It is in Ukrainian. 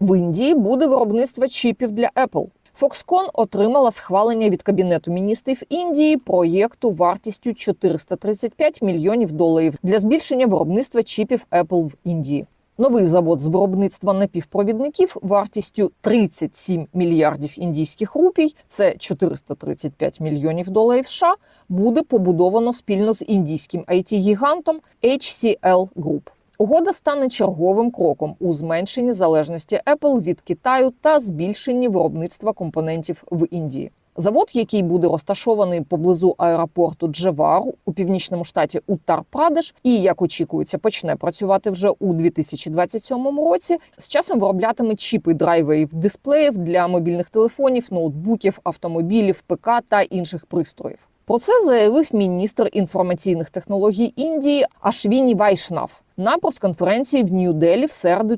В Індії буде виробництво чіпів для Apple. Foxconn отримала схвалення від кабінету міністрів Індії проєкту вартістю 435 мільйонів доларів для збільшення виробництва чіпів Apple в Індії. Новий завод з виробництва напівпровідників вартістю 37 мільярдів індійських рупій, це 435 мільйонів доларів США, буде побудовано спільно з індійським it-гігантом HCL Group. Угода стане черговим кроком у зменшенні залежності Apple від Китаю та збільшенні виробництва компонентів в Індії. Завод, який буде розташований поблизу аеропорту Джевару у північному штаті Уттар-Прадеш, і як очікується, почне працювати вже у 2027 році. З часом вироблятиме чіпи драйверів дисплеїв для мобільних телефонів, ноутбуків, автомобілів, ПК та інших пристроїв. Про це заявив міністр інформаційних технологій Індії Ашвіні Вайшнав на прес-конференції в Нью-Делі в середу